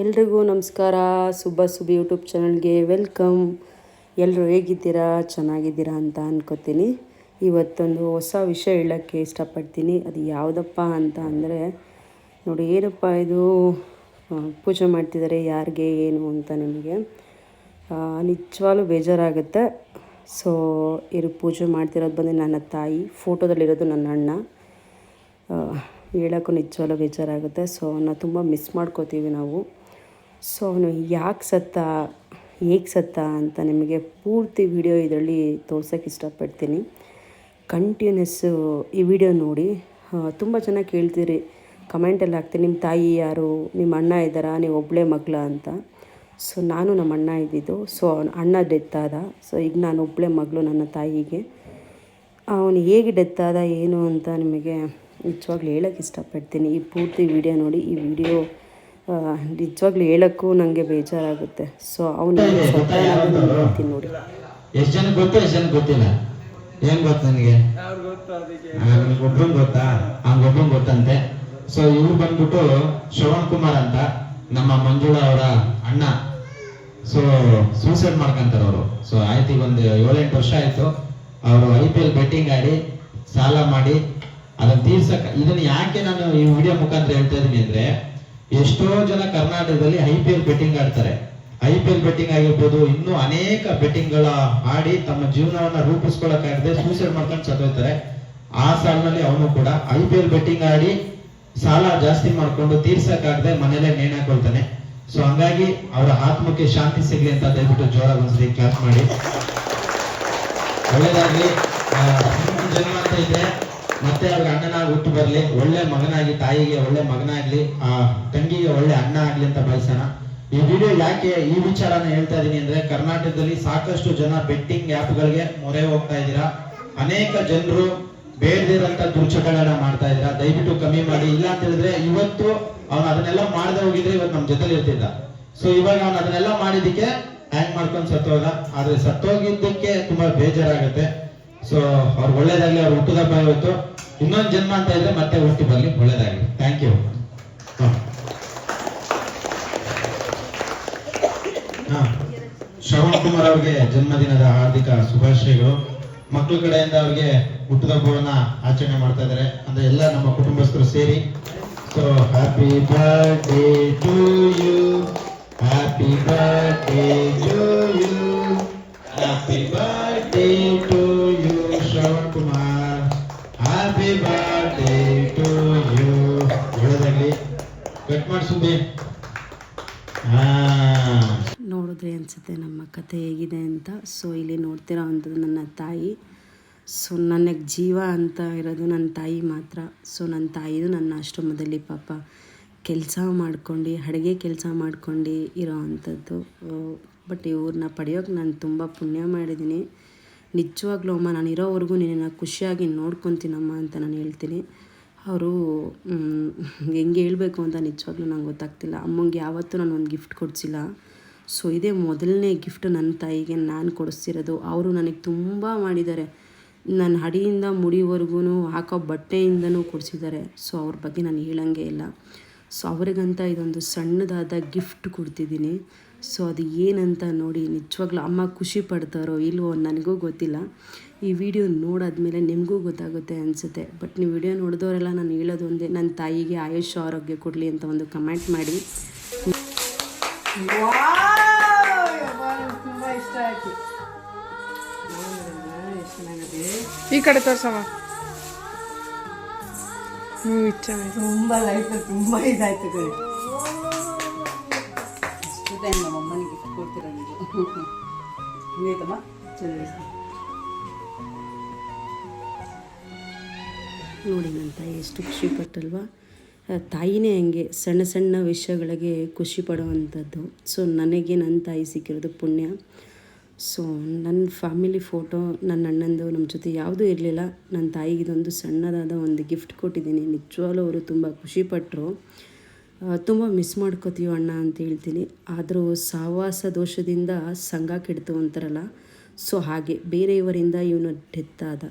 ಎಲ್ರಿಗೂ ನಮಸ್ಕಾರ. ಸುಬ್ಬ ಸುಬ್ಬಿ ಯೂಟ್ಯೂಬ್ ಚಾನಲ್ಗೆ ವೆಲ್ಕಮ್. ಎಲ್ಲರೂ ಹೇಗಿದ್ದೀರಾ? ಚೆನ್ನಾಗಿದ್ದೀರಾ ಅಂತ ಅಂದ್ಕೋತೀನಿ ಇವತ್ತೊಂದು ಹೊಸ ವಿಷಯ ಹೇಳೋಕ್ಕೆ ಇಷ್ಟಪಡ್ತೀನಿ. ಅದು ಯಾವುದಪ್ಪ ಅಂತ ಅಂದರೆ, ನೋಡಿ ಏನಪ್ಪ ಇದು? ಪೂಜೆ ಮಾಡ್ತಿದ್ದಾರೆ. ಯಾರಿಗೆ, ಏನು ಅಂತ ನಿಮಗೆ ನಿಜವಾಗ್ಲೂ ಬೇಜಾರಾಗುತ್ತೆ. ಸೊ ಇರು ಪೂಜೆ ಮಾಡ್ತಿರೋದು ಬಂದು ನನ್ನ ತಾಯಿ, ಫೋಟೋದಲ್ಲಿರೋದು ನನ್ನ ಅಣ್ಣ. ಹೇಳೋಕ್ಕೂ ನಿಜವಾಗ್ಲೂ ಬೇಜಾರಾಗುತ್ತೆ. ಸೊ ಅವನ್ನ ತುಂಬ ಮಿಸ್ ಮಾಡ್ಕೋತೀವಿ ನಾವು. ಸೊ ಅವನು ಯಾಕೆ ಸತ್ತ, ಹೇಗೆ ಸತ್ತ ಅಂತ ನಿಮಗೆ ಪೂರ್ತಿ ವಿಡಿಯೋ ಇದರಲ್ಲಿ ತೋರ್ಸೋಕ್ಕೆ ಇಷ್ಟಪಡ್ತೀನಿ. ಕಂಟಿನ್ಯೂಸ್ಸು ಈ ವಿಡಿಯೋ ನೋಡಿ. ತುಂಬ ಚೆನ್ನಾಗಿ ಕೇಳ್ತೀರಿ. ಕಮೆಂಟಲ್ಲಿ ಹಾಕ್ತೀನಿ. ನಿಮ್ಮ ತಾಯಿ ಯಾರು? ನಿಮ್ಮ ಅಣ್ಣ ಇದ್ದಾರಾ? ನೀವು ಒಬ್ಬಳೇ ಮಗಳ ಅಂತ. ಸೊ, ನಾನು ನಮ್ಮ ಅಣ್ಣ ಇದ್ದಿದ್ದು. ಸೊ, ಅವನ ಅಣ್ಣ ಡೆತ್ ಆದ. ಸೊ, ಈಗ ನಾನು ಒಬ್ಬಳೇ ಮಗಳು ನನ್ನ ತಾಯಿಗೆ. ಅವನು ಹೇಗೆ ಡೆತ್ ಆದ, ಏನು ಅಂತ ನಿಮಗೆ ನಿಜವಾಗ್ಲೂ ಹೇಳೋಕ್ಕೆ ಇಷ್ಟಪಡ್ತೀನಿ. ಈ ಪೂರ್ತಿ ವಿಡಿಯೋ ನೋಡಿ. ಈ ವಿಡಿಯೋ ನಿಜವಾಗ್ಲೂ ಹೇಳೋಕ್ಕೂ ನನಗೆ ಬೇಜಾರಾಗುತ್ತೆ. ಸೊ ಅವನು ಹೇಳ್ತೀನಿ ನೋಡಿ. ಎಷ್ಟು ಜನ ಗೊತ್ತು, ಎಷ್ಟು ಜನ ಗೊತ್ತಿಲ್ಲ? ಏನ್ ಗೊತ್ತು ನನಗೆ? ಒಬ್ಬನ್ ಗೊತ್ತಾ? ಅವ್ನಿಗೊಬ್ಬನ್ ಗೊತ್ತಂತೆ. ಸೊ ಇವ್ರು ಬಂದ್ಬಿಟ್ಟು ಶ್ರವಣ್ ಕುಮಾರ್ ಅಂತ ನಮ್ಮ ಮಂಜುಳಾ ಅವರ ಅಣ್ಣ. ಸೊ ಸೂಸೈಡ್ ಮಾಡ್ಕೊಂತಾರೆ ಅವರು. ಸೊ ಆಯ್ತು ಈಗ ಒಂದು ಏಳೆಂಟು ವರ್ಷ ಆಯ್ತು. ಅವರು ಐ ಪಿ ಎಲ್ ಬೆಟ್ಟಿಂಗ್ ಆಡಿ ಸಾಲ ಮಾಡಿ ಅದನ್ನ ತೀರ್ಸಕ್ ಇದನ್ನ ಯಾಕೆ ನಾನು ಈ ವಿಡಿಯೋ ಮುಖಾಂತರ ಹೇಳ್ತಾ ಇದೀನಿ ಅಂದ್ರೆ ಎಷ್ಟೋ ಜನ ಕರ್ನಾಟಕದಲ್ಲಿ ಐ ಪಿ ಎಲ್ ಬೆಟ್ಟಿಂಗ್ ಆಡ್ತಾರೆ. ಐ ಪಿ ಎಲ್ ಬೆಟ್ಟಿಂಗ್ ಆಗಿರ್ಬೋದು, ಇನ್ನೂ ಅನೇಕ ಬೆಟ್ಟಿಂಗ್ಗಳ ಆಡಿ ತಮ್ಮ ಜೀವನವನ್ನ ರೂಪಿಸ್ಕೊಳಕ್ಕಾಗದೆ ಸೂಸೈಡ್ ಮಾಡ್ಕೊಂಡು ಸತ್ತೋಯ್ತಾರೆ. ಆ ಸಾಲಿನಲ್ಲಿ ಅವನು ಕೂಡ ಐ ಪಿ ಎಲ್ ಬೆಟ್ಟಿಂಗ್ ಆಡಿ ಸಾಲ ಜಾಸ್ತಿ ಮಾಡ್ಕೊಂಡು ತೀರ್ಸಕ್ಕಾಗದೆ ಮನೇಲೆ ನೇಣಾಕೊಳ್ತಾನೆ ಸೊ ಹಂಗಾಗಿ ಅವರ ಆತ್ಮಕ್ಕೆ ಶಾಂತಿ ಸಿಗ್ಲಿ ಅಂತ ದಯವಿಟ್ಟು ಜೋರಾಗಿ ಒಂದ್ಸರಿ ಕ್ಲಾಸ್ ಮಾಡಿ. ಒಳ್ಳೇದಾಗ್ಲಿ. ಜನ್ಮ ಅಂತ ಇದ್ರೆ ಮತ್ತೆ ಅವ್ರಿಗೆ ಅಣ್ಣನಾಗಿ ಹುಟ್ಟು ಬರಲಿ, ಒಳ್ಳೆ ಮಗನಾಗಿ, ತಾಯಿಗೆ ಒಳ್ಳೆ ಮಗನಾಗ್ಲಿ, ಆ ತಂಗಿಗೆ ಒಳ್ಳೆ ಅಣ್ಣ ಆಗ್ಲಿ ಅಂತ ಬಯಸೋಣ ಈ ವಿಡಿಯೋ ಯಾಕೆ ಈ ವಿಚಾರನ ಹೇಳ್ತಾ ಇದೀನಿ ಅಂದ್ರೆ ಕರ್ನಾಟಕದಲ್ಲಿ ಸಾಕಷ್ಟು ಜನ ಬೆಟ್ಟಿಂಗ್ ಗಳಿಗೆ ಮೊರೆ ಹೋಗ್ತಾ ಇದ್ದೀರಾ? ಅನೇಕ ಜನರು ಬೇಡದಿರಂತ ದುರ್ಚಟಗಳನ್ನ ಮಾಡ್ತಾ ಇದ್ದೀರಾ? ದಯವಿಟ್ಟು ಕಮ್ಮಿ ಮಾಡಿ. ಇಲ್ಲ ಅಂತ ಹೇಳಿದ್ರೆ ಇವತ್ತು ಅವನು ಅದನ್ನೆಲ್ಲ ಮಾಡದೆ ಹೋಗಿದ್ರೆ ಇವತ್ತು ನಮ್ ಜೊತೆಲಿ ಇರ್ತಿದ್ದ. ಸೊ ಇವಾಗ ಅವನು ಅದನ್ನೆಲ್ಲ ಮಾಡಿದಕ್ಕೆ ಹ್ಯಾಂಗ್ ಮಾಡ್ಕೊಂಡು ಸತ್ತೋದ. ಆದ್ರೆ ಸತ್ತೋಗಿದ್ದಕ್ಕೆ ತುಂಬಾ ಬೇಜಾರಾಗುತ್ತೆ. ಸೊ ಅವ್ರು ಒಳ್ಳೇದಾಗ್ಲಿ ಅವ್ರು ಹುಟ್ಟುದಬ್ಬ ಇವತ್ತು ಇನ್ನೊಂದ್ ಜನ್ಮ ಅಂತ ಇದ್ರೆ ಮತ್ತೆ ಹುಟ್ಟಿ ಬರ್ಲಿ ಒಳ್ಳೇದಾಗಲಿ ಥ್ಯಾಂಕ್ ಯು ಶ್ರವಣ್ ಕುಮಾರ್ ಅವ್ರಿಗೆ ಜನ್ಮದಿನದ ಹಾರ್ದಿಕ ಶುಭಾಶಯಗಳು. ಮಕ್ಕಳ ಕಡೆಯಿಂದ ಅವ್ರಿಗೆ ಹುಟ್ಟುದಬ್ಬವನ್ನ ಆಚರಣೆ ಮಾಡ್ತಾ ಇದ್ದಾರೆ. ಅಂದ್ರೆ ಎಲ್ಲ ನಮ್ಮ ಕುಟುಂಬಸ್ಥರು ಸೇರಿ. So happy birthday to you happy birthday to you happy birthday to happy to you cut ಮಾಡಿ ಸುದ್ದಿ. ನೋಡಿದ್ರೆ ಅನಿಸುತ್ತೆ ನಮ್ಮ ಕತೆ ಹೇಗಿದೆ ಅಂತ. ಸೊ ಇಲ್ಲಿ ನೋಡ್ತಿರೋ ಅಂಥದ್ದು ನನ್ನ ತಾಯಿ. ಸೊ ನನಗೆ ಜೀವ ಅಂತ ಇರೋದು ನನ್ನ ತಾಯಿ ಮಾತ್ರ. ಸೊ ನನ್ನ ತಾಯಿದು ನನ್ನ ಆಶ್ರಮದಲ್ಲಿ ಪಾಪ ಕೆಲಸ ಮಾಡ್ಕೊಂಡು, ಅಡುಗೆ ಕೆಲಸ ಮಾಡ್ಕೊಂಡು ಇರೋ ಅಂಥದ್ದು. ಬಟ್ ಇವ್ರನ್ನ ಪಡೆಯೋಕೆ ನಾನು ತುಂಬ ಪುಣ್ಯ ಮಾಡಿದ್ದೀನಿ. ನಿಜವಾಗ್ಲೂ ಅಮ್ಮ, ನಾನು ಇರೋವರೆಗೂ ನಿನ್ನ ಖುಷಿಯಾಗಿ ನೋಡ್ಕೊತೀನಮ್ಮ ಅಂತ ನಾನು ಹೇಳ್ತೀನಿ. ಅವರು ಹೆಂಗೆ ಹೇಳಬೇಕು ಅಂತ ನಿಜವಾಗ್ಲೂ ನಂಗೆ ಗೊತ್ತಾಗ್ತಿಲ್ಲ. ಅಮ್ಮಂಗೆ ಯಾವತ್ತೂ ನಾನು ಒಂದು ಗಿಫ್ಟ್ ಕೊಡಿಸಿಲ್ಲ. ಸೊ ಇದೇ ಮೊದಲನೇ ಗಿಫ್ಟ್ ನನ್ನ ತಾಯಿಗೆ ನಾನು ಕೊಡಿಸ್ತಿರೋದು. ಅವರು ನನಗೆ ತುಂಬ ಮಾಡಿದ್ದಾರೆ. ನನ್ನ ಹಡಿಯಿಂದ ಮುಡಿವರೆಗೂ ಹಾಕೋ ಬಟ್ಟೆಯಿಂದನೂ ಕೊಡಿಸಿದ್ದಾರೆ. ಸೊ ಅವ್ರ ಬಗ್ಗೆ ನಾನು ಹೇಳಂಗೆ ಇಲ್ಲ. ಸೊ ಅವ್ರಿಗಂತ ಇದೊಂದು ಸಣ್ಣದಾದ ಗಿಫ್ಟ್ ಕೊಡ್ತಿದ್ದೀನಿ. ಸೊ ಅದು ಏನಂತ ನೋಡಿ ನಿಜವಾಗ್ಲೂ ಅಮ್ಮ ಖುಷಿ ಪಡ್ತಾರೋ ಇಲ್ವೋ ನನಗೂ ಗೊತ್ತಿಲ್ಲ. ಈ ವಿಡಿಯೋ ನೋಡಾದ್ಮೇಲೆ ನಿಮಗೂ ಗೊತ್ತಾಗುತ್ತೆ ಅನಿಸುತ್ತೆ. ಬಟ್ ನೀವು ವಿಡಿಯೋ ನೋಡಿದವರೆಲ್ಲ ನಾನು ಹೇಳೋದು ಒಂದೇ ನನ್ನ ತಾಯಿಗೆ ಆಯುಷ್ ಆರೋಗ್ಯ ಕೊಡಲಿ ಅಂತ ಒಂದು ಕಮೆಂಟ್ ಮಾಡಿ. ಈ ಕಡೆ ತೋರ್ಸಮ್ಮ ಹ್ಞೂ ಇಚ್ಛ ತುಂಬಾ ಲೈಫ್ ತುಂಬಾ ಇದಾಯ್ತು ಟೈಮ್ ನಮ್ಮ ಅಮ್ಮನಿಗೆ ಗಿಫ್ಟ್ ನೀವು ಹಿಂಗೈತಮ್ಮ? ಚೆನ್ನಾಗಿ ನೋಡಿ ನನ್ನ ತಾಯಿ ಎಷ್ಟು ಖುಷಿ ಪಟ್ಟಲ್ವಾ? ತಾಯಿನೇ ಹಂಗೆ ಸಣ್ಣ ಸಣ್ಣ ವಿಷಯಗಳಿಗೆ ಖುಷಿ ಪಡುವಂಥದ್ದು. ಸೊ ನನಗೆ ನನ್ನ ತಾಯಿ ಸಿಕ್ಕಿರೋದು ಪುಣ್ಯ. ಸೊ ನನ್ನ ಫ್ಯಾಮಿಲಿ ಫೋಟೋ ನನ್ನ ಅಣ್ಣಂದು, ನಮ್ಮ ಜೊತೆ ಯಾವುದೂ ಇರಲಿಲ್ಲ. ನನ್ನ ತಾಯಿಗೆ ಇದೊಂದು ಸಣ್ಣದಾದ ಒಂದು ಗಿಫ್ಟ್ ಕೊಟ್ಟಿದ್ದೀನಿ. ನಿಜವಾಗ್ಲೂ ಅವರು ತುಂಬ ಖುಷಿಪಟ್ಟರು ತುಂಬ ಮಿಸ್ ಮಾಡ್ಕೋತೀವಿ ಅಣ್ಣ ಅಂತ ಹೇಳ್ತೀನಿ. ಆದರೂ ಸಹವಾಸ ದೋಷದಿಂದ ಸಂಘ ಕೆಡ್ತು ಅಂತಾರಲ್ಲ. ಸೊ ಹಾಗೆ ಬೇರೆಯವರಿಂದ ಇವನು ಡೆತ್ ಆದ.